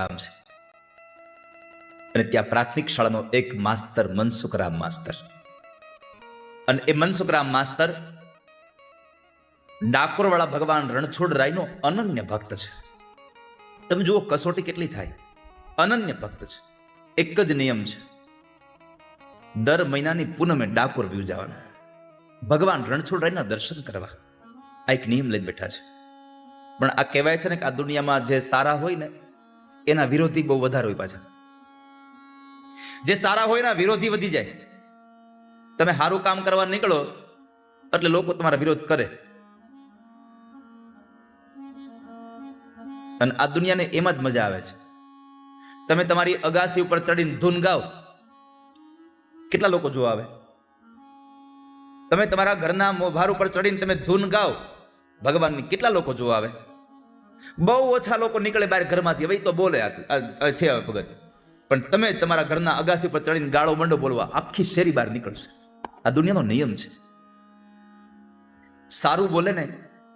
ગામ છે. અને ત્યાં પ્રાથમિક શાળાનો એક માસ્તર મનસુખરામ માસ્તર. અને એ મનસુખરામ માસ્તર ડાકોરવાળા ભગવાન રણછોડ રાયનો અનન્ય ભક્ત છે. તમે જુઓ કસોટી કેટલી થાય. અનન્ય ભક્ત છે. એક જ નિયમ છે. દર મહિનાની પૂનમે ડાકોર વ્યૂ જવાના. ભગવાન રણછોડ રાયના દર્શન કરવા. આ એક નિયમ લઈને બેઠા છે. પણ આ કહેવાય છે ને કે આ દુનિયામાં જે સારા હોય ને એના વિરોધી બહુ વધારે હોય પાછા. જે સારા હોય એના વિરોધી વધી જાય. તમે સારું કામ કરવા નીકળો, એટલે લોકો તમારા વિરોધ કરે. અને આ દુનિયાને એમાં જ મજા આવે છે. તમે તમારી અગાસી ઉપર ચડીને ધૂન ગાઓ. કેટલા લોકો જોવા આવે? તમે તમારા ઘરના મોભાર ઉપર ચડીને તમે ધૂન ગાઓ. ભગવાનની કેટલા લોકો જોવા આવે? બહુ ઓછા લોકો નીકળે બહાર ઘરમાંથી. હવે તો બોલે છે ભગત. પણ તમે તમારા ઘરના અગાસી પર ચડીને ગાળો મંડો બોલવા આખી શેરી બહાર નીકળશે. આ દુનિયાનો નિયમ છે. સારું બોલે ને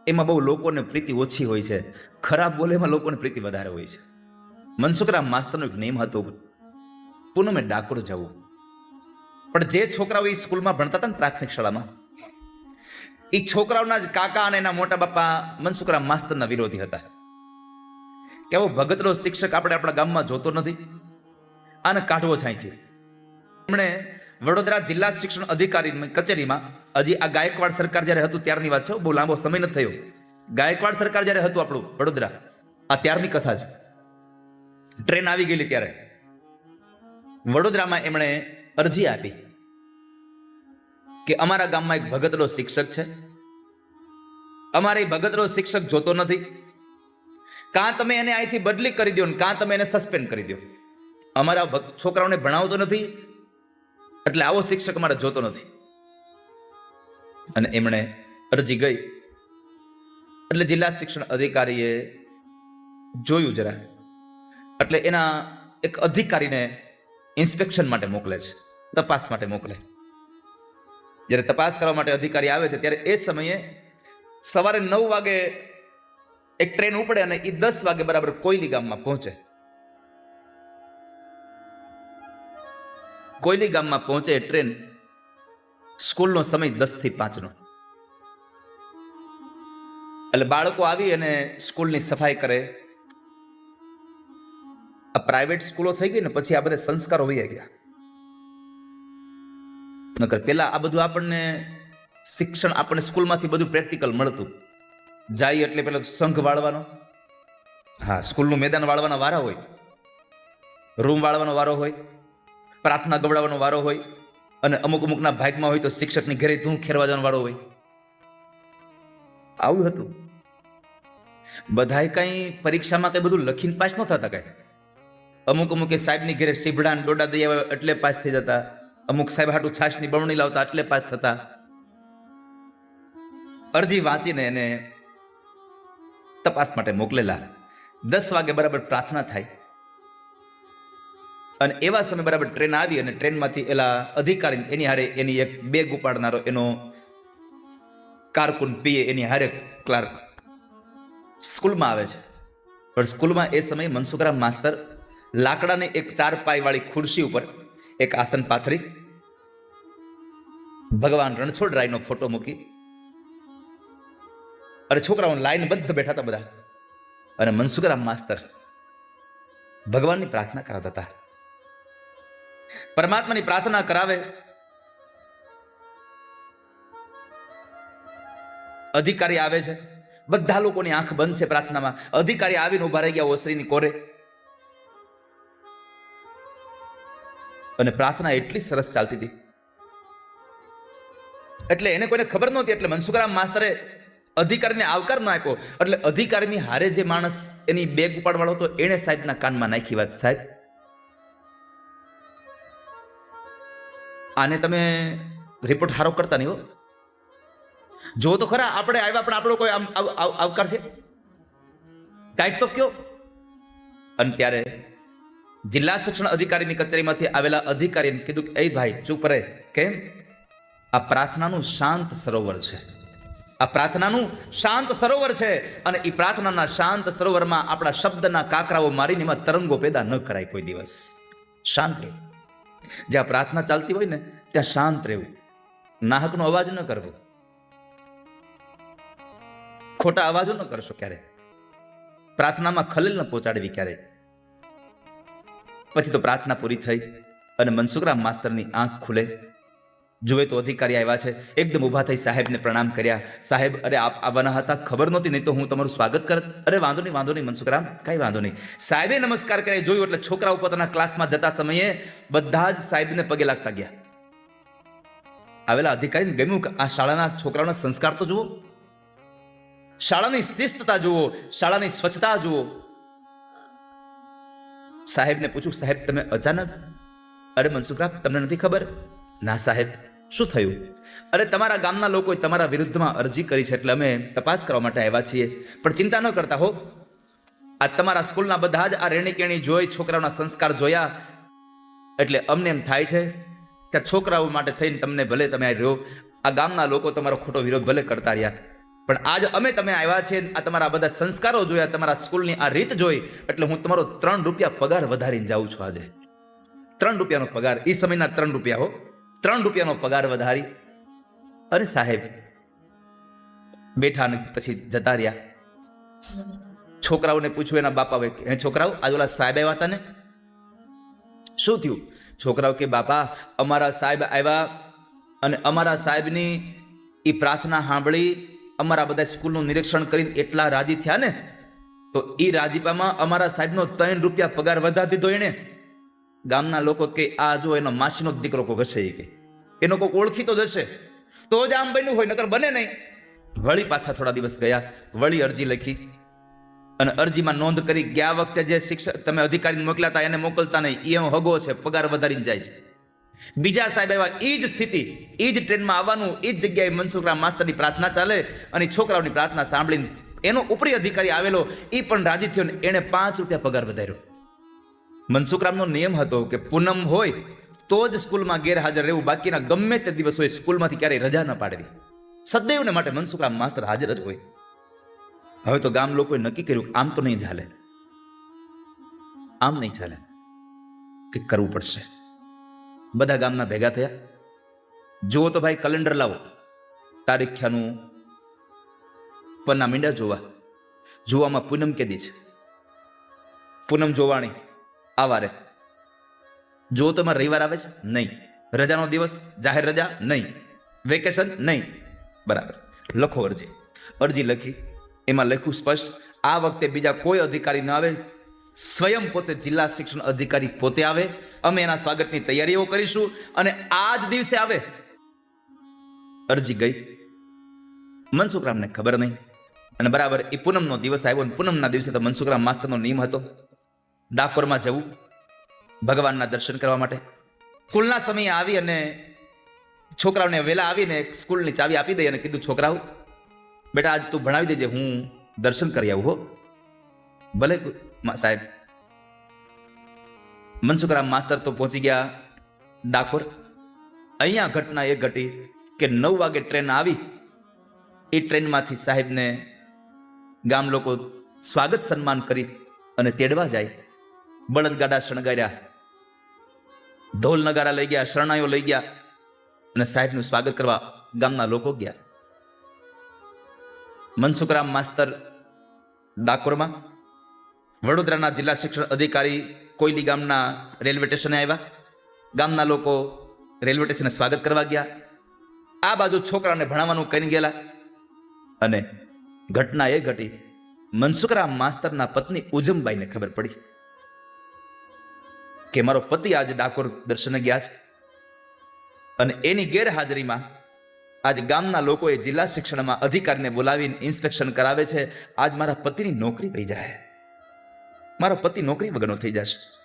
એમાં બહુ લોકોને પ્રીતિ ઓછી હોય છે. ખરાબ બોલે એમાં લોકોને પ્રીતિ વધારે હોય છે. મનસુખરામ માસ્તરનો એક નિયમ હતો. પૂનમે ડાકોર જવું. પણ જે છોકરાઓ એ સ્કૂલમાં ભણતા હતા ને પ્રાથમિક શાળામાં એ છોકરાઓના જ કાકા અને એના મોટા બાપા મનસુખરામ માસ્તરના વિરોધી હતા. કેવો ભગતનો શિક્ષક આપણે આપણા ગામમાં જોતો નથી? આને કાઢવો છાંયથી એમણે વડોદરા જિલ્લા શિક્ષણ અધિકારી કચેરીમાં, હજી આ ગાયકવાડ સરકાર જ્યારે હતું ત્યારની વાત છે, બહુ લાંબો સમય નથી થયો. ગાયકવાડ સરકાર જ્યારે હતું આપણું, વડોદરા, આ ત્યારની કથા છે. ટ્રેન આવી ગયેલી ત્યારે. વડોદરામાં એમણે અરજી આપી કે અમારા ગામમાં એક ભગતનો શિક્ષક છે. અમારે ભગતનો શિક્ષક જોતો નથી. કાં તમે એને અહીંથી બદલી કરી દો ને કાં તમે એને સસ્પેન્ડ કરી દો અમારા છોકરાઓને ભણાવતો નથી, એટલે આવો શિક્ષક અમારે જોતો નથી. અને એમણે અરજી ગઈ. એટલે જિલ્લા શિક્ષણ અધિકારીએ જોયું જરા. એટલે એના એક અધિકારીને ઇન્સ્પેક્શન માટે મોકલે છે, તપાસ માટે મોકલે. જ્યારે તપાસ કરવા માટે અધિકારી આવે છે, ત્યારે એ સમયે સવારે નવ વાગે એક ટ્રેન ઉપડે અને એ દસ વાગે બરાબર કોયલી ગામમાં પહોંચે. કોયલી ગામમાં પહોંચે ટ્રેન સ્કૂલનો સમય દસથી પાંચનો. એટલે બાળકો આવી અને સ્કૂલની સફાઈ કરે. આ પ્રાઇવેટ સ્કૂલો થઈ ગઈ ને પછી આ બધા સંસ્કારો વહી ગયા. નકર પેલા આ બધું આપણને શિક્ષણ આપણને સ્કૂલમાંથી બધું પ્રેક્ટિકલ મળતું. જાય એટલે પેલા સંઘ વાળવાનો? હા, સ્કૂલનું મેદાન વાળવાના વારા હોય. રૂમ વાળવાનો વારો હોય. પ્રાર્થના ગવડાવવાનો વારો હોય. અને અમુક અમુકના ભાગમાં હોય તો શિક્ષકની ઘરે ધૂં ખેરવા જવાનો વારો હોય. આવું હતું. બધાય કંઈ પરીક્ષામાં કંઈ બધું લખીને પાસ ન થતા કાંઈ? અમુક અમુક સાહેબની ઘરે સીભડા ને ડોડા દઈ આવે એટલે પાસ થઈ જતા. અમુક સાહેબ હાટું છાશની બમણી લાવતા એટલે પાસ થતા. અરજી વાંચીને એને તપાસ માટે મોકલેલા. દસ વાગે બરાબર પ્રાર્થના થાય. અને એવા સમયે બરાબર ટ્રેન આવી અને ટ્રેનમાંથી એલા અધિકારી એની હારે એની એક બેગ ઉપાડનારો એનો કારકુન પીએ એની હારે ક્લાર્ક સ્કૂલમાં આવે છે. પણ સ્કૂલમાં એ સમયે મનસુખરામ માસ્તર લાકડાની એક ચાર પાઈ ખુરશી ઉપર એક આસન પાથરી ભગવાન રણછોડ રાયનો ફોટો મૂકી અને છોકરાઓ લાઈન બંધ બેઠા હતા બધા. અને મનસુખરામ માસ્તર ભગવાનની પ્રાર્થના કરાવતા હતા. પરમાત્માની પ્રાર્થના કરાવે. અધિકારી આવે છે. બધા લોકોની આંખ બંધ છે પ્રાર્થનામાં. અધિકારી આવીને ઊભા રહી ગયા ઓસરીની કોરે. અને પ્રાર્થના એટલી સરસ ચાલતી હતી. એટલે એને કોઈને ખબર નહોતી એટલે મનસુખરામ માસ્તરે અધિકારીને આવકાર ન આપ્યો. એટલે અધિકારીની હારે જે માણસ એની બેગ ઉપાડવાળો હતો, એણે સાહેબના કાનમાં નાખી વાત. સાહેબ, આને તમે રિપોર્ટ હારો કરતા નહીં હો. જો તો ખરા, આપણે આવ્યા પણ આપણો કોઈ આમ આવ- આવ- આવકાર છે? કાંઈક તો કયો. અને ત્યારે જિલ્લા શિક્ષણ અધિકારીની કચેરીમાંથી આવેલા અધિકારીને કીધું કે, એ ભાઈ, ચૂપ રહે. કેમ? આ પ્રાર્થનાનું શાંત સરોવર છે. આ પ્રાર્થનાનું શાંત સરોવર છે અને એ પ્રાર્થનાના શાંત સરોવરમાં આપણા શબ્દના કાકરાઓ મારીને એમાં તરંગો પેદા ન કરાય કોઈ દિવસ. શાંત રહેવું જ્યાં પ્રાર્થના ચાલતી હોય ને, ત્યાં શાંત રહેવું. નાહકનો અવાજ ન કરવો. ખોટા અવાજો ન કરશો ક્યારે. પ્રાર્થનામાં ખલેલ ન પહોંચાડવી ક્યારે. પછી તો પ્રાર્થના પૂરી થઈ અને મનસુખરામ માસ્તરની આંખ ખુલે. જુએ તો અધિકારી આવ્યા છે. એકદમ ઊભા થઈ સાહેબને પ્રણામ કર્યા. સાહેબ, અરે આપ આવવાના હતા? ખબર નહોતી, નહીં તો હું તમારું સ્વાગત કરત અરે વાંધો નહીં વાંધો નહીં મનસુખરામ કાંઈ વાંધો નહીં. સાહેબે નમસ્કાર કર્યા જોયું એટલે છોકરાઓ પોતાના ક્લાસમાં જતા સમયે બધા જ સાહેબને પગે લાગતા ગયા. આવેલા અધિકારીને ગમ્યું કે આ શાળાના છોકરાઓના સંસ્કાર તો જુઓ. શાળાની શિસ્તતા જુઓ, શાળાની સ્વચ્છતા જુઓ. સાહેબને પૂછ્યું, સાહેબ, તમે અચાનક અરે મનસુખરામ તમને નથી ખબર? ના, સાહેબ. શું થયું? અરે, તમારા ગામના લોકોએ તમારા વિરુદ્ધમાં અરજી કરી છે એટલે અમે તપાસ કરવા માટે આવ્યા છીએ. પણ ચિંતા ન કરતા હો. આ તમારા સ્કૂલના બધા જ આ રેણી કેણી જોઈ છોકરાઓના સંસ્કાર જોયા એટલે અમને એમ થાય છે કે છોકરાઓ માટે થઈને તમને ભલે તમે રહ્યો, આ ગામના લોકો તમારો ખોટો વિરોધ ભલે કરતા રહ્યા. પણ આજ અમે તમે આવ્યા છીએ, આ તમારા બધા સંસ્કારો જોયા, તમારા સ્કૂલની આ રીત જોઈ, એટલે હું તમારો ત્રણ રૂપિયા પગાર વધારીને જાઉં છું આજે. ત્રણ રૂપિયાનો પગાર એ સમયના ત્રણ રૂપિયા હો. ત્રણ રૂપિયાનો પગાર વધારી. અરે સાહેબ બેઠા અને પછી જતા રહ્યા. છોકરાઓને પૂછ્યું, એના બાપા એ છોકરાઓ આજે ઓલા સાહેબ આવ્યા હતા ને? શું થયું? છોકરાઓ કે, બાપા, અમારા સાહેબ આવ્યા અને અમારા સાહેબની એ પ્રાર્થના સાંભળી, અમારા બધા સ્કૂલનું નિરીક્ષણ કરીને એટલા રાજી થયા ને? તો એ રાજીપામાં અમારા સાહેબનો ત્રણ રૂપિયા પગાર વધારી દીધો એણે. ગામના લોકો કે, આ જો એનો માસીનો જ દીકરો કોઈ હશે એ કે. એનો કોઈ ઓળખી તો જશે. તો જ આમ બન્યું હોય, નકર બને નહીં. વળી પાછા થોડા દિવસ ગયા, વળી અરજી લખી. અને અરજીમાં નોંધ કરી ગયા વખતે જે શિક્ષક તમે અધિકારીને મોકલ્યા હતા એને મોકલતા નહીં. એ હગો છે, પગાર વધારીને જાય છે. બીજા સાહેબ એવા એ જ સ્થિતિ એ જ ટ્રેનમાં આવવાનું એ જ જગ્યાએ મનસુખરામ માસ્તરની પ્રાર્થના ચાલે અને છોકરાઓની પ્રાર્થના સાંભળીને. એનો ઉપરી અધિકારી આવેલો એ પણ રાજી થયો ને એણે પાંચ રૂપિયા પગાર વધાર્યો. મનસુખરામનો નિયમ હતો કે પૂનમ હોય તો જ સ્કૂલમાં ગેરહાજર રહેવું. બાકીના ગમે તે દિવસ હોય સ્કૂલમાંથી ક્યારેય રજા ન પાડવી. સદૈવને માટે મનસુખરામ માસ્તર હાજર જ હોય. હવે તો ગામ લોકોએ નક્કી કર્યું, આમ તો નહીં ચાલે. આમ નહીં ચાલે. કે કરવું પડશે. બધા ગામના ભેગા થયા. જુઓ તો ભાઈ કેલેન્ડર લાવો. તારીખ્યાનું પન્ના મીંડા જોવા. જોવામાં પૂનમ કેદી છે. પૂનમ જોવાણી. આવારે જો તો એમાં રવિવાર આવે છે, નહીં. રજાનો દિવસ, જાહેર રજા, નહીં. વેકેશન, નહીં. બરાબર. લખો અરજી. અરજી લખી, એમાં લખ્યું સ્પષ્ટ, આ વખતે બીજા કોઈ અધિકારી ન આવે. સ્વયં પોતે જિલ્લા શિક્ષણ અધિકારી પોતે આવે. અમે એના સ્વાગતની તૈયારીઓ કરીશું અને આ જ દિવસે આવે. અરજી ગઈ. મનસુખરામને ખબર નહીં. અને બરાબર એ પૂનમનો દિવસ આવ્યો અને પૂનમના દિવસે તો મનસુખરામ માસ્તરનો નિયમ હતો. ડાકોરમાં જવું, ભગવાનના દર્શન કરવા માટે. સ્કૂલના સમયે આવી અને છોકરાઓને વહેલા આવીને સ્કૂલની ચાવી આપી દઈ અને કીધું, છોકરાઓ, બેટા, આજ તું ભણાવી દેજે, હું દર્શન કરી આવું, હો. ભલે સાહેબ. મનસુખરામ માસ્તર તો પહોંચી ગયા ડાકોર. અહીંયા ઘટના એ ઘટી કે નવ વાગે ટ્રેન આવી. એ ટ્રેનમાંથી સાહેબને ગામ લોકો સ્વાગત સન્માન કરી અને તેડવા જાય. બળદગાડા શણગાર્યા. ઢોલ નગારા લઈ ગયા, શરણાઈઓ લઈ ગયા અને સાહેબનું સ્વાગત કરવા ગામના લોકો ગયા. મનસુખરામ માસ્તર ડાકોરમાં, વડોદરાના જિલ્લા શિક્ષણ અધિકારી કોયલી ગામના રેલવે સ્ટેશને આવ્યા. ગામના લોકો રેલવે સ્ટેશને સ્વાગત કરવા ગયા. આ બાજુ છોકરાને ભણાવવાનું કરી ગયેલા અને ઘટના એ ઘટી. મનસુખરામ માસ્તરના પત્ની ઉજમબાઈને ખબર પડી. કે મારો પતિ આજે ડાકોર દર્શને ગયા છે. અને એની ગેરહાજરીમાં આજ ગામના લોકોએ જિલ્લા શિક્ષણમાં અધિકારીને બોલાવીને ઇન્સ્પેક્શન કરાવે છે. આજ મારા પતિની નોકરી થઈ જાય. મારો પતિ નોકરી વગરનો થઈ જશે.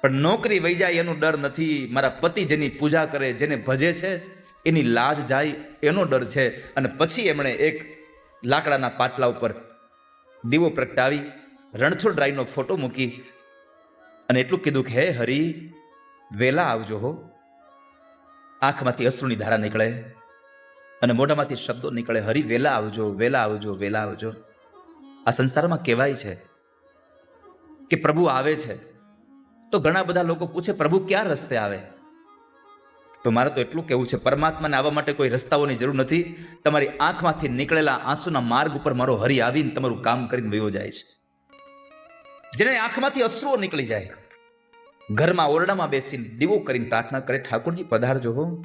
પણ નોકરી વહી જાય એનો ડર નથી. મારા પતિ જેની પૂજા કરે, જેને ભજે છે, એની લાજ જાય એનો ડર છે. અને પછી એમણે એક લાકડાના પાટલા ઉપર દીવો પ્રગટાવી રણછોડ રાયનો ફોટો મૂકી અને એટલું કીધું કે, હે હરી, વેલા આવજો હો. આંખમાંથી અશ્રુની ધારા નીકળે અને મોઢામાંથી શબ્દો નીકળે, હરી, વેલા આવજો વેલા આવજો વેલા આવજો. આ સંસારમાં કહેવાય છે કે પ્રભુ આવે છે. તો ઘણા બધા લોકો પૂછે, પ્રભુ, ક્યાં રસ્તે આવે? તો મારે તો એટલું કહેવું છે, પરમાત્માને આવવા માટે કોઈ રસ્તાઓની જરૂર નથી. તમારી આંખમાંથી નીકળેલા આંસુના માર્ગ ઉપર મારો હરી આવીને તમારું કામ કરીને વયો જાય છે. જેને આંખમાંથી અશ્રુઓ નીકળી જાય. ઘરમાં ઓરડામાં બેસીને દીવો કરીને પ્રાર્થના કરે, ઠાકોરજી, પધારજો હો.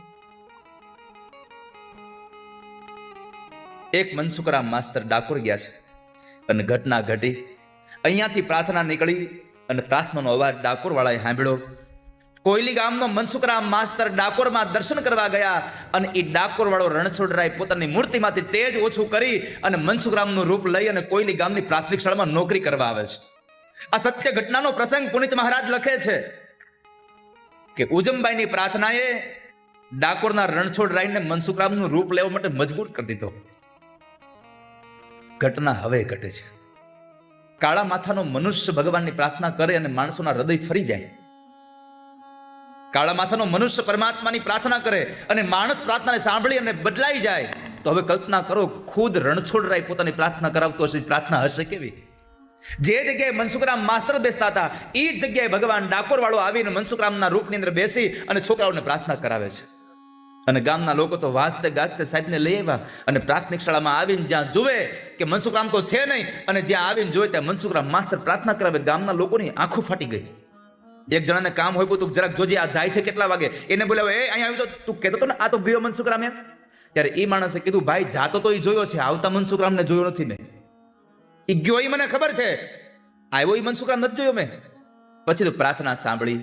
એક મનસુકરામ માસ્તર ડાકોર ગયા છે અને ઘટના ઘટી. અહીંયાથી પ્રાર્થના નીકળી અને પ્રાર્થનાનો અવાજ ડાકોર વાળાએ સાંભળ્યો. કોયલી ગામનો મનસુકરામ માસ્તર ડાકોરમાં દર્શન કરવા ગયા અને એ ડાકોર વાળો રણછોડરાય પોતાની મૂર્તિમાંથી તેજ ઓછું કરી અને મનસુકરામનું રૂપ લઈ અને કોયલી ગામની પ્રાથમિક શાળામાં નોકરી કરવા આવે છે. આ સત્ય ઘટનાનો પ્રસંગ પુનિત મહારાજ લખે છે કે ઉજમબાઈની પ્રાર્થનાએ ડાકોરના રણછોડરાયને મનસુખરામનું રૂપ લેવા માટે મજબૂર કરી દીધો. ઘટના હવે ઘટે છે. કાળા માથાનો મનુષ્ય ભગવાનની પ્રાર્થના કરે અને માણસોના હૃદય ફરી જાય. કાળા માથાનો મનુષ્ય પરમાત્માની પ્રાર્થના કરે અને માણસ પ્રાર્થનાને સાંભળી અને બદલાઈ જાય. તો હવે કલ્પના કરો, ખુદ રણછોડરાય પોતાની પ્રાર્થના કરાવતો હશે, પ્રાર્થના હશે કેવી? જે જગ્યાએ મનસુખરામ માસ્તર બેસતા હતા એ જ જગ્યાએ ભગવાન ડાકોરવાળો આવીને મનસુખરામના રૂપની અંદર બેસી અને છોકરાઓને પ્રાર્થના કરાવે છે. અને ગામના લોકો તો વાંચતે ગાજતે સાહેબને લઈ આવ્યા અને પ્રાથમિક શાળામાં આવીને જ્યાં જુએ કે મનસુખરામ તો છે નહીં, અને જ્યાં આવીને જોયે ત્યાં મનસુખરામ માસ્તર પ્રાર્થના કરાવે, ગામના લોકોની આંખો ફાટી ગઈ. એક જણાને કામ હોય તું જરાક જોજે આ જાય છે કેટલા વાગે. એને બોલાવે એ, અહીંયા આવ્યો તો તું કહેતો હતો ને, આ તો ગયો મનસુખરામ એમ? ત્યારે એ માણસે કીધું, ભાઈ, જાતો તો એ જોયો છે, આવતા મનસુખરામને જોયો નથી મેં. એ ગયો એ મને ખબર છે. આવ્યો એ મનસુખરામ નથી જોયો મેં. પછી તો પ્રાર્થના સાંભળી.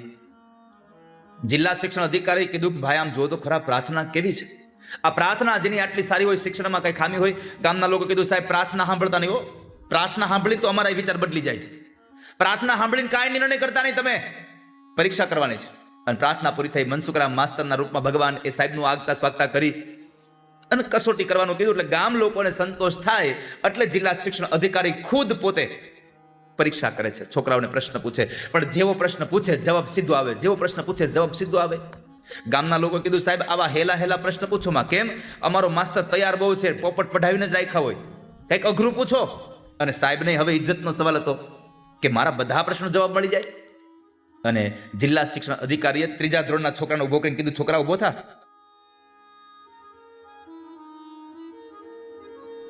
જિલ્લા શિક્ષણ અધિકારી કીધું કે, ભાઈ, આમ જો તો ખરા પ્રાર્થના કેવી છે. આ પ્રાર્થના જેની આટલી સારી હોય, શિક્ષણમાં કઈ ખામી હોય, ગામના લોકો કીધું, સાહેબ, પ્રાર્થના સાંભળતા નહીં હો. પ્રાર્થના સાંભળી તો અમારા વિચાર બદલી જાય છે. પ્રાર્થના સાંભળીને કાંઈ નિર્ણય કરતા નહીં તમે. પરીક્ષા કરવાની છે. અને પ્રાર્થના પૂરી થઈ, મનસુખરામ માસ્તરના રૂપમાં ભગવાન એ સાહેબનું આગતા સ્વાગતા કરી અને કસોટી કરવાનું કીધું એટલે ગામ લોકોને સંતોષ થાય એટલે જિલ્લા શિક્ષણ અધિકારી ખુદ પોતે પરીક્ષા કરે છે. છોકરાઓને પ્રશ્ન પૂછે. પણ જેવો પ્રશ્ન પૂછે, જવાબ સીધો આવે. જેવો પ્રશ્ન પૂછે, જવાબ સીધો આવે. ગામના લોકો કીધું, સાહેબ, આવા હેલા હેલા પ્રશ્ન પૂછો માં. કેમ? અમારો માસ્તર તૈયાર બહુ છે. પોપટ પઢાવીને જ રાખ્યા હોય. કંઈક અઘરું પૂછો. અને સાહેબને હવે ઇજ્જતનો સવાલ હતો કે મારા બધા પ્રશ્નો જવાબ મળી જાય? અને જિલ્લા શિક્ષણ અધિકારીએ ત્રીજા ધોરણના છોકરાને ઊભો કરીને કીધું, છોકરા ઊભો થા.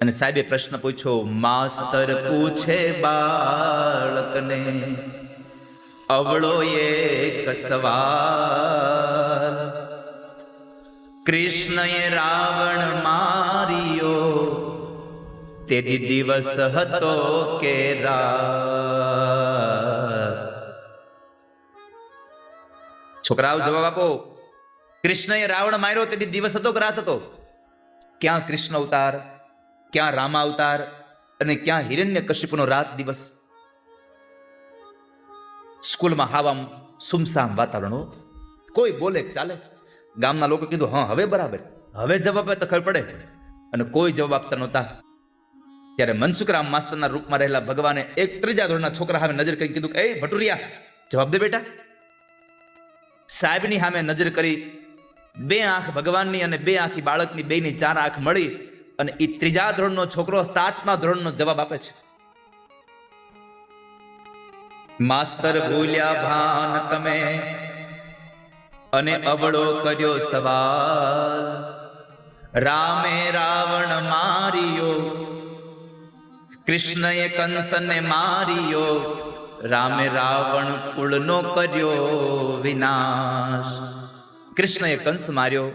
અને સાહેબે પ્રશ્ન પૂછ્યો, માસ્તર પૂછે બાળકને અવળો એક સવાલ. કૃષ્ણએ રાવણ માર્યો તે દિવસ હતો કે રાત? છોકરાઓ જવાબ આપો. કૃષ્ણએ રાવણ માર્યો તેથી દિવસ હતો કે રાત હતો? ક્યાં કૃષ્ણ અવતાર? ક્યાં રામા અવતાર અને ક્યાં હિરણ્ય કશ્યપનો રાત દિવસ? સ્કૂલમાં હાવામ સુમસામ વાતાવરણ. કોઈ બોલે ચાલે? ગામના લોકો કીધું, હા, હવે બરાબર. હવે જવાબ તો ખબર પડે. અને કોઈ જવાબ આપતા નહોતા. ત્યારે મનસુખરામ માસ્તરના રૂપમાં રહેલા ભગવાને એક ત્રીજા ધોરણના છોકરા સામે નજર કરી કીધું કે, એ ભટુરિયા, જવાબ દે બેટા. સાહેબની સામે નજર કરી બે આંખ ભગવાનની અને બે આંખી બાળકની બેની ચાર આંખ મળી અને એ ત્રીજા ધોરણનો છોકરો સાતમા ધોરણનો જવાબ આપે છે. માસ્તર ભૂલ્યા ભાન તમે. અને અવળો કર્યો સવાલ. રામે રાવણ માર્યો, કૃષ્ણએ કંસને માર્યો, રામે રાવણ કુળનો કર્યો વિનાશ. કૃષ્ણએ કંસ માર્યો.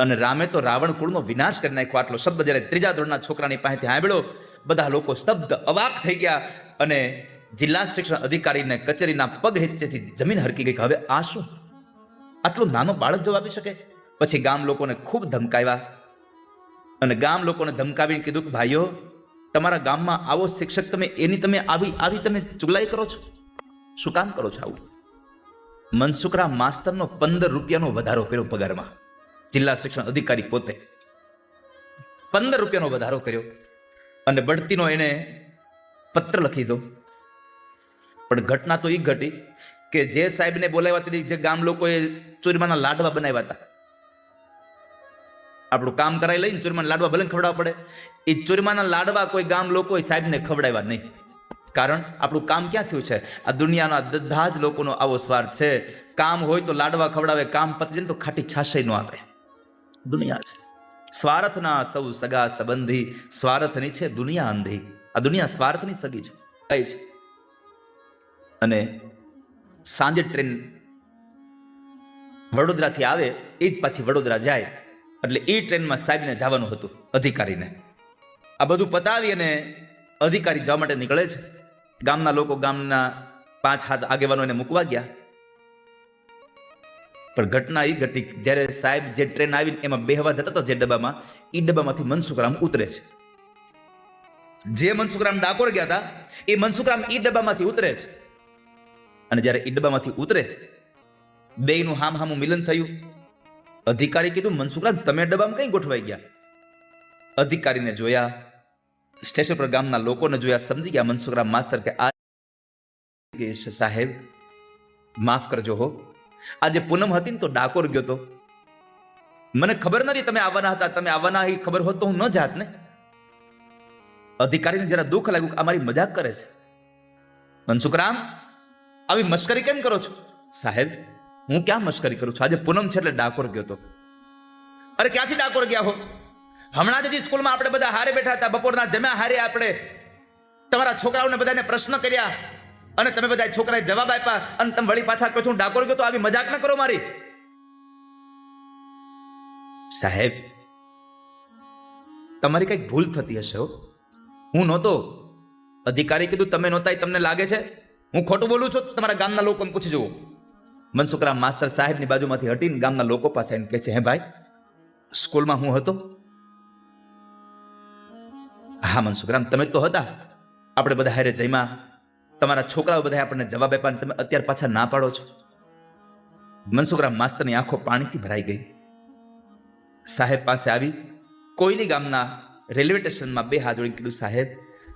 અને રામે તો રાવણ કુળનો વિનાશ કરી નાખ્યો. આટલો શબ્દ જ્યારે ત્રીજા ધોરણના છોકરાની પાસેથી સાંભળ્યો, બધા લોકો સ્તબ્ધ, અવાક થઈ ગયા અને જિલ્લા શિક્ષણ અધિકારીને કચેરીના પગ હેચેથી જમીન હરકી ગઈ હવે આ શું? આટલું નાનો બાળક જવાબ આપી શકે? પછી ગામ લોકોને ખૂબ ધમકાવ્યા અને ગામ લોકોને ધમકાવીને કીધું કે, ભાઈઓ, તમારા ગામમાં આવો શિક્ષક તમે, એની તમે આવી આવી તમે ચુગલાઈ કરો છો? શું કામ કરો છો આવું? મનસુખરામ માસ્તરનો પંદર રૂપિયાનો વધારો કર્યો પગારમાં. જિલ્લા શિક્ષણ અધિકારી પોતે પંદર રૂપિયાનો વધારો કર્યો અને બઢતીનો એને પત્ર લખી દો પણ ઘટના તો એ ઘટી કે જે સાહેબને બોલાવ્યા હતી જે ગામ લોકોએ ચોરીમાના લાડવા બનાવ્યા હતા. આપણું કામ કરાવી લઈને ચોરીમાં લાડવા ભલે ખવડાવવા પડે. એ ચોરીમાના લાડવા કોઈ ગામ લોકોએ સાહેબને ખવડાવ્યા નહીં. કારણ આપણું કામ ક્યાં થયું છે? આ દુનિયાના બધા જ લોકોનો આવો સ્વાર્થ છે. કામ હોય તો લાડવા ખવડાવે, કામ પતી જાય તો ખાટી છાશય ન આપે દુનિયા છે. સ્વાર્થના સૌ સગા સંબંધી સ્વાર્થની છે દુનિયા અંધી. આ દુનિયા સ્વાર્થની સગી છે. કઈ છે અને સાંજે ટ્રેન વડોદરાથી આવે એ જ પાછી વડોદરા જાય. એટલે એ ટ્રેનમાં સાહેબને જવાનું હતું, અધિકારીને. આ બધું પતાવી અને અધિકારી જવા માટે નીકળે છે. ગામના લોકો ગામના પાંચ હાથ આગેવાનો એને મૂકવા ગયા. પણ ઘટના એ ઘટી જ્યારે સાહેબ જે ટ્રેન આવીને એમાં બેહવા જતા હતા જે ડબ્બામાં એ ડબ્બામાંથી મનસુખરામ ઉતરે છે. જે મનસુખરામ ડાકોર ગયા હતા, એ મનસુખરામ એ ડબ્બામાંથી ઉતરે છે. અને જ્યારે એ ડબ્બામાંથી ઉતરે, બેયનું હામ હામું મિલન થયું. અધિકારી કીધું, મનસુખરામ, તમે ડબ્બામાં કઈ ગોઠવાઈ ગયા? અધિકારીને જોયા, સ્ટેશન પર ગામના લોકોને જોયા, સમજી ગયા મનસુખરામ માસ્તર કે આ સાહેબ, માફ કરજો હો આજે પૂનમ હતી ને તો ડાકોર ગયો તો. મને ખબર નથી તમે આવવાના હતા. તમે આવવાના એ ખબર હોત તો હું ન જાત ને. અધિકારીને જરા દુઃખ લાગ્યું કે અમારી મજાક કરે છે. મનસુખરામ આવી મશ્કરી કેમ કરો છો? સાહેબ, હું ક્યાં મશ્કરી કરું છું? આજે પૂનમ છે એટલે ડાકોર ગયો તો. અરે ક્યાંથી ડાકોર ગયા હો? હમણાં જ સ્કૂલમાં આપણે બધા હારે બેઠા હતા. બપોરના જમ્યા હારે આપણે તમારા છોકરાઓને બધાને પ્રશ્ન કર્યા. અને તમે બધા છોકરાએ જવાબ આપ્યા અને તમે વળી પાછા કહો છો ડાકોર ગયો તો આવી મજાક ન કરો મારી. સાહેબ, તમારી કંઈક ભૂલ થતી હશે હો. નહોતો. અધિકારી કીધું, તમે નહોતા તમને લાગે છે? હું ખોટું બોલું છું તમારા ગામના લોકોને પૂછી જુઓ. મનસુખરામ માસ્તર સાહેબની બાજુમાંથી હટીને ગામના લોકો પાસે એમ કહે છે, હે ભાઈ, સ્કૂલમાં હું હતો? હા મનસુખરામ તમે જ તો હતા. આપણે બધા હારે જઈમાં તમારા છોકરાઓ બધા આપણને જવાબ આપ્યા તમે અત્યારે પાછા ના પાડો છો. મનસુખરામ માસ્તરની આંખો પાણીથી ભરાઈ ગઈ. સાહેબ પાસે આવી કોઈલી ગામના રેલવે સ્ટેશનમાં બે હાથ કીધું, સાહેબ,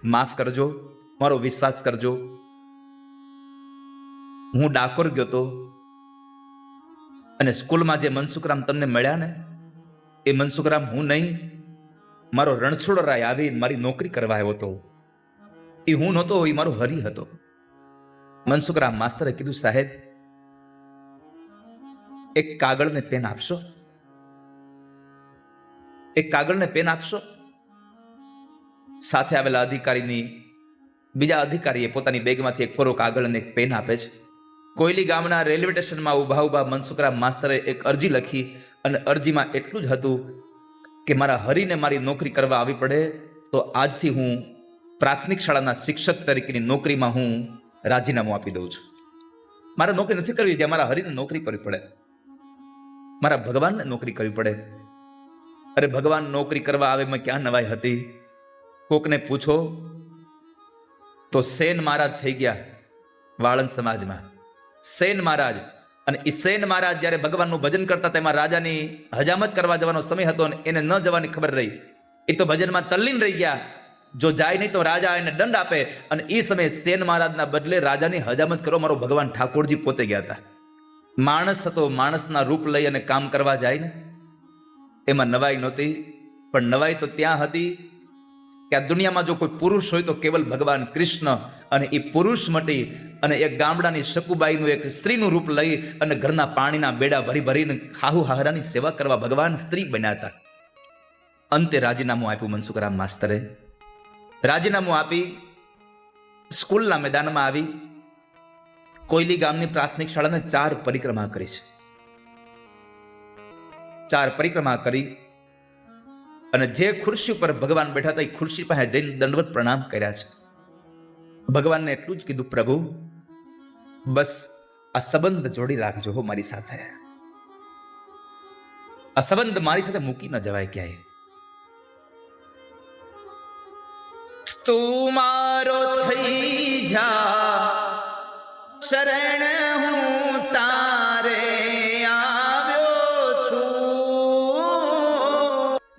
માફ કરજો, મારો વિશ્વાસ કરજો. હું ડાકોર ગયો તો અને સ્કૂલમાં જે મનસુખરામ તમને મળ્યા ને, એ મનસુખરામ હું નહીં, મારો રણછોડો રાય આવી મારી નોકરી કરવા આવ્યો હતો. એ હું નહોતો, એ મારો હરી હતો. મનસુખરામ માસ્તરે કીધું, સાહેબ, એક કાગળને પેન આપશો? એક કાગળને પેન આપશો? સાથે આવેલા અધિકારીની, બીજા અધિકારીએ પોતાની બેગમાંથી એક કોરો કાગળ અને એક પેન આપે છે. કોયલી ગામના રેલવે સ્ટેશનમાં ઊભા ઊભા મનસુખરામ માસ્તરે એક અરજી લખી અને અરજીમાં એટલું જ હતું કે, મારા હરીને મારી નોકરી કરવા આવી પડે તો આજથી હું પ્રાથમિક શાળાના શિક્ષક તરીકેની નોકરીમાં હું રાજીનામું આપી દઉં છું. મારે નોકરી નથી કરવી, જે મારા હરિને નોકરી કરવી પડે. મારા ભગવાનને નોકરી કરવી પડે. અરે ભગવાન, નોકરી કરવા આવે મેં ક્યાં નવાઈ હતી? કોકને પૂછો, તો સેન મહારાજ થઈ ગયા વાળંદ સમાજમાં. સેન મહારાજ, અને એ સેન મહારાજ જ્યારે ભગવાનનું ભજન કરતા તેમાં રાજાની હજામત કરવા જવાનો સમય હતો અને એને ન જવાની ખબર રહી. એ તો ભજનમાં તલ્લીન રહી ગયા. જો જાય નહીં તો રાજા એને દંડ આપે અને એ સમયે સેન મહારાજના બદલે રાજાની હજામત કરો. મારો ભગવાન ઠાકોરજી પોતે ગયા હતા. માણસ હતો, માણસના રૂપ લઈ અને કામ કરવા જાય ને. એમાં નવાઈ નહોતી, પણ નવાઈ તો ત્યાં હતી કે આ દુનિયામાં જો કોઈ પુરુષ હોય તો કેવલ ભગવાન કૃષ્ણ અને એ પુરુષ મટી અને એક ગામડાની શકુબાઈનું એક સ્ત્રીનું રૂપ લઈ અને ઘરના પાણીના બેડા ભરી ભરીને ખાહુ હાહરાની સેવા કરવા ભગવાન સ્ત્રી બન્યા હતા. અંતે રાજીનામું આપ્યું મનસુખરામ માસ્તરે. રાજીનામું આપી સ્કૂલના મેદાનમાં આવી. કોયલી ગામની પ્રાથમિક શાળાને ચાર પરિક્રમા કરી છે. ચાર પરિક્રમા કરી અને જે ખુરશી ઉપર ભગવાન બેઠા હતા એ ખુરશી પાસે જઈને દંડવત પ્રણામ કર્યા છે. ભગવાનને એટલું જ કીધું, પ્રભુ, બસ આ સંબંધ જોડી રાખજો હો મારી સાથે. આ સંબંધ મારી સાથે મૂકી ન જવાય ક્યાંય. તું મારો થઈ જા. શરણ હું તારે આવ્યો છું.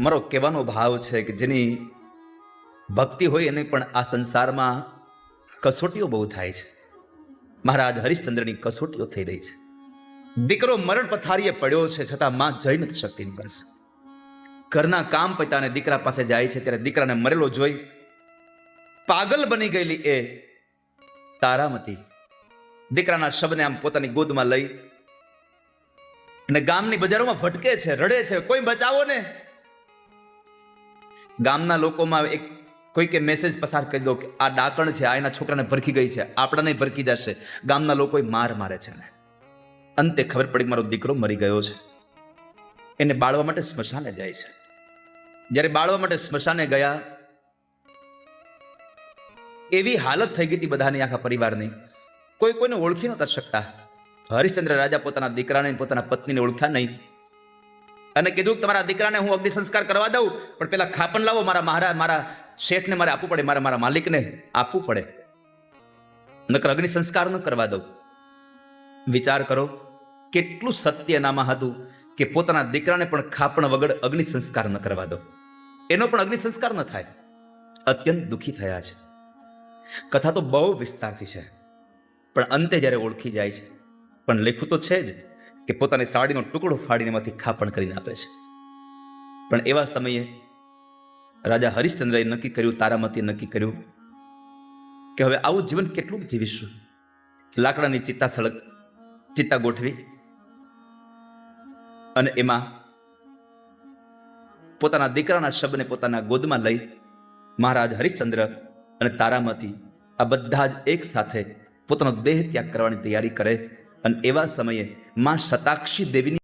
મારો કહેવાનો ભાવ છે કે જેની ભક્તિ હોય એને પણ આ સંસારમાં કસોટીઓ બહુ થાય છે. મહારાજ હરિશ્ચંદ્રની કસોટીઓ થઈ રહી છે. દીકરો મરણ પથારીએ પડ્યો છે, છતાં માં જઈ નથી શકતી બસ ઘરના કામ પતાને દીકરા પાસે જાય છે, ત્યારે દીકરાને મરેલો જોઈ પાગલ બની ગયેલી એ તારામતી. દીકરાના શબને આમ પોતાની ગોદમાં લઈ અને ગામની બજારોમાં ભટકે છે, રડે છે, કોઈ બચાવો ને? ગામના લોકોમાં એક કોઈકે મેસેજ પસાર કરી દો કે આ ડાકણ છે, આ એના છોકરાને ભરખી ગઈ છે, આપણાને ભરખી જશે. ગામના લોકો માર મારે છે ને અંતે ખબર પડી મારો દીકરો મરી ગયો છે. એને બાળવા માટે સ્મશાને જાય છે. જ્યારે બાળવા માટે સ્મશાને ગયા એવી હાલત થઈ ગઈ હતી બધાની આખા પરિવારની. કોઈ કોઈને ઓળખી નહોતા શકતા. હરિશ્ચંદ્ર રાજા પોતાના દીકરાને પોતાના પત્નીને ઓળખ્યા નહીં. અને કીધું કે તમારા દીકરાને હું અગ્નિ સંસ્કાર કરવા દઉં, પણ પેલા ખાપણ લાવો, મારા મહારાજ, મારા શેઠને મારે આપવું પડે, મારા મારા માલિકને આપવું પડે. નકર અગ્નિ સંસ્કાર ન કરવા દઉં. વિચાર કરો, કેટલું સત્ય નામાં હતું કે પોતાના દીકરાને પણ ખાપણ વગર અગ્નિ સંસ્કાર ન કરવા દો. એનો પણ અગ્નિ સંસ્કાર ન થાય. અત્યંત દુઃખી થયા છે. કથા તો બહુ વિસ્તારથી છે. પણ અંતે જ્યારે ઓળખી જાય છે, પણ લેખું તો છે જ કે પોતાની સાડીનો ટુકડો ફાડીને એમાંથી ખાપણ કરીને આપે છે. પણ એવા સમયે રાજા હરિશ્ચંદ્રએ નક્કી કર્યું, તારામતીએ નક્કી કર્યું કે હવે આવું જીવન કેટલું જીવીશું? લાકડાની ચિત્તા સળગ, ચિત્તા ગોઠવી અને એમાં પોતાના દીકરાના શબને પોતાના ગોદમાં લઈ મહારાજ હરિશ્ચંદ્ર અને તારામતી આ બધા જ એક સાથે પોતાનો દેહ ત્યાગ કરવાની તૈયારી કરે. અને એવા સમયે માં શતાક્ષી દેવીની